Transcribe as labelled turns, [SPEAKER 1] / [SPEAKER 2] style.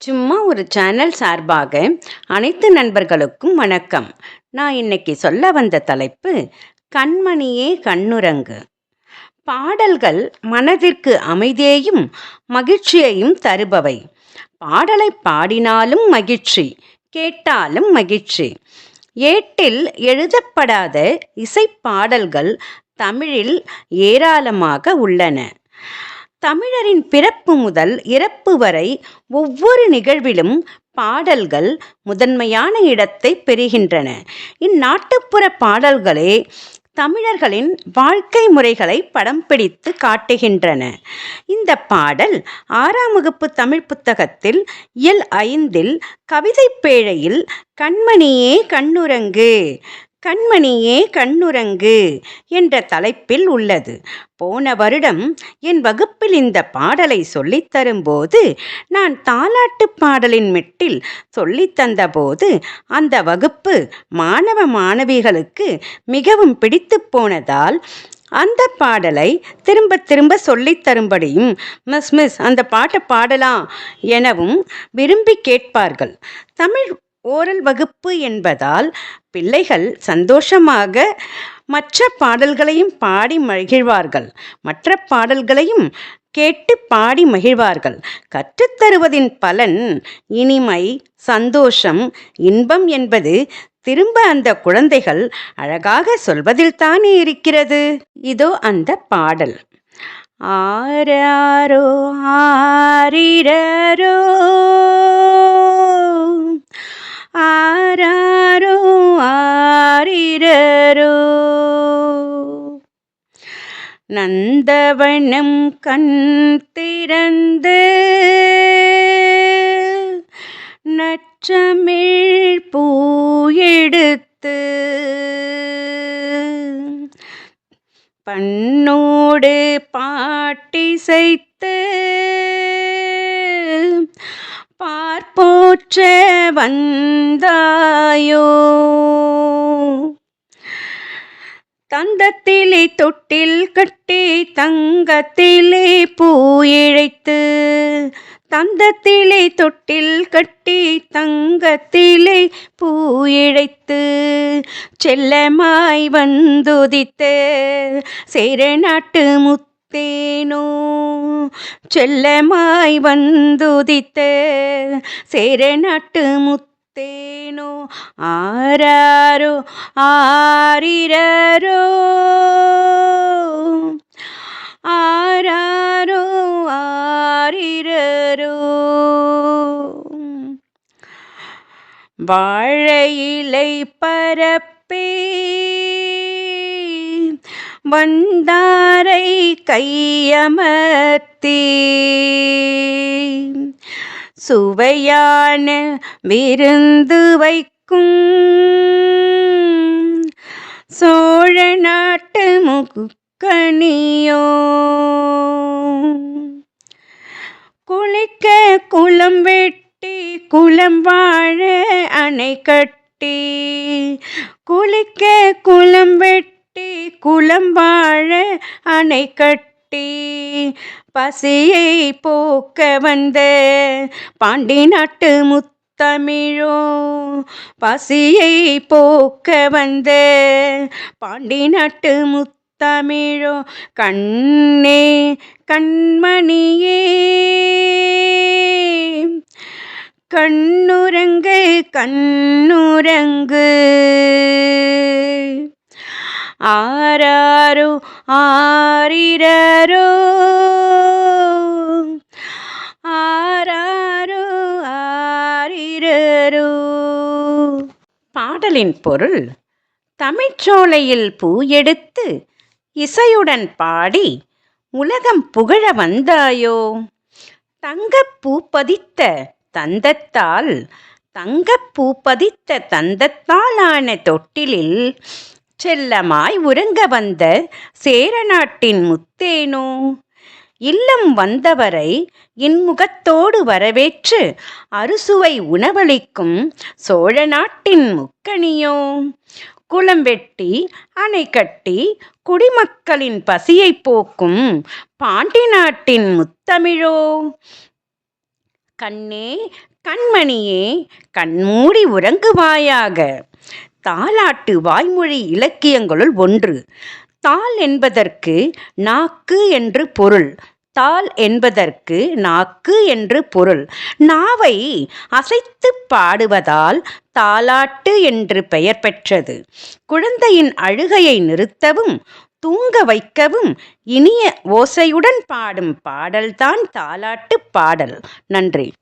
[SPEAKER 1] சும்மா ஒரு சேனல் சார்பாக அனைத்து நண்பர்களுக்கும் வணக்கம். நான் இன்னைக்கு சொல்ல வந்த தலைப்பு கண்மணியே கண்ணுரங்கு பாடல்கள் மனதிற்கு அமைதியையும் மகிழ்ச்சியையும் தருபவை. பாடலை பாடினாலும் மகிழ்ச்சி கேட்டாலும் மகிழ்ச்சி. ஏட்டில் எழுதப்படாத இசைப்பாடல்கள் தமிழில் ஏராளமாக உள்ளன. தமிழரின் பிறப்பு முதல் இறப்பு வரை ஒவ்வொரு நிகழ்விலும் பாடல்கள் முதன்மையான இடத்தை பெறுகின்றன. இந்நாட்டுப்புற பாடல்களே தமிழர்களின் வாழ்க்கை முறைகளை படம் பிடித்து காட்டுகின்றன. இந்த பாடல் ஆறாம் வகுப்பு தமிழ் புத்தகத்தில் இயல் ஐந்தில் கவிதை பேழையில் கண்மணியே கண்ணுரங்கு கண்மணியே கண்ணுரங்கு என்ற தலைப்பில் உள்ளது. போன வருடம் என் வகுப்பில் இந்த பாடலை சொல்லித் தரும்போது நான் தாலாட்டு பாடலின் மெட்டில் சொல்லித் தந்தபோது அந்த வகுப்பு மாணவ மாணவிகளுக்கு மிகவும் பிடித்து போனதால் அந்த பாடலை திரும்ப திரும்ப சொல்லித் தரும்படியும் மிஸ் மிஸ் அந்த பாட்டை பாடலாம் எனவும் விரும்பி கேட்பார்கள். தமிழ் ஓரல் வகுப்பு என்பதால் பிள்ளைகள் சந்தோஷமாக மற்ற பாடல்களையும் பாடி மகிழ்வார்கள். மற்ற பாடல்களையும் கேட்டு பாடி மகிழ்வார்கள். கற்றுத்தருவதின் பலன் இனிமை சந்தோஷம் இன்பம் என்பது திரும்ப அந்த குழந்தைகள் அழகாக சொல்வதில் தானே இருக்கிறது. இதோ அந்த பாடல். ஆராரோ ஆரிரரோ நந்தவனம் கண் திறந்து நற்றமிழ் பூ எடுத்து பண்ணோடு பாட்டிசைத்து பார்ப்போற்ற வந்தாயோ? தந்தத்திலே தொட்டில் கட்டி தங்கத்திலே பூ இழைத்து தந்தத்திலே தொட்டில் கட்டி தங்கத்திலே பூ இழைத்து செல்லமாய் வந்துதித்த சேரநாட்டு முத்தேனோ செல்லமாய் வந்துதித்த முத்தே நாட்டு ಆರಾರು ಆರಿರರು ಆರಾರು ಆರಿರರು ஆரிரரோ வாழையிலை பரப்பே. வந்தாரை கையமர்த்தி. சுவையான விருந்து வைக்கும். சோழ நாட்டு முக்கணியோ குளிக்க குளம் வெட்டி குளம் வாழ அணை கட்டி. குளிக்க குளம் வெட்டி குளம் வாழ அணை கட்டி. பசியை போக்க வந்த பாண்டி நாட்டு முத்தமிழோ பசியை போக்க வந்த பாண்டி நாட்டு முத்தமிழோ கண்ணே கண்மணியே. கண்ணுரங்கு கண்ணுரங்கு. ஆராரோ ஆரிரரோ. ஆராரோ ஆரிரரோ. பாடலின் பொருள் தமிழ்ச்சோலையில் பூ எடுத்து இசையுடன் பாடி உலகம் புகழ வந்தாயோ? தங்கப்பூ பதித்த தந்தத்தால் தங்கப்பூ பதித்த தந்தத்தாலான தொட்டிலில் செல்லமாய் உறங்க வந்த சேர நாட்டின் முத்தேனோ? இல்லம் வந்தவரை இன்முகத்தோடு வரவேற்று அறுசுவை உணவளிக்கும் சோழ நாட்டின் முக்கணியோ? குளம் வெட்டி அணை கட்டி குடிமக்களின் பசியை போக்கும் பாண்டி நாட்டின் முத்தமிழோ? கண்ணே கண்மணியே கண்மூடி உறங்குவாயாக. தாலாட்டு வாய்மொழி இலக்கியங்களுள் ஒன்று. தாள் என்பதற்கு நாக்கு என்று பொருள். தாள் என்பதற்கு நாக்கு என்று பொருள். நாவை அசைத்து பாடுவதால் தாலாட்டு என்று பெயர் பெற்றது. குழந்தையின் அழுகையை நிறுத்தவும் தூங்க வைக்கவும் இனிய ஓசையுடன் பாடும் பாடல்தான் தாலாட்டு பாடல். நன்றி.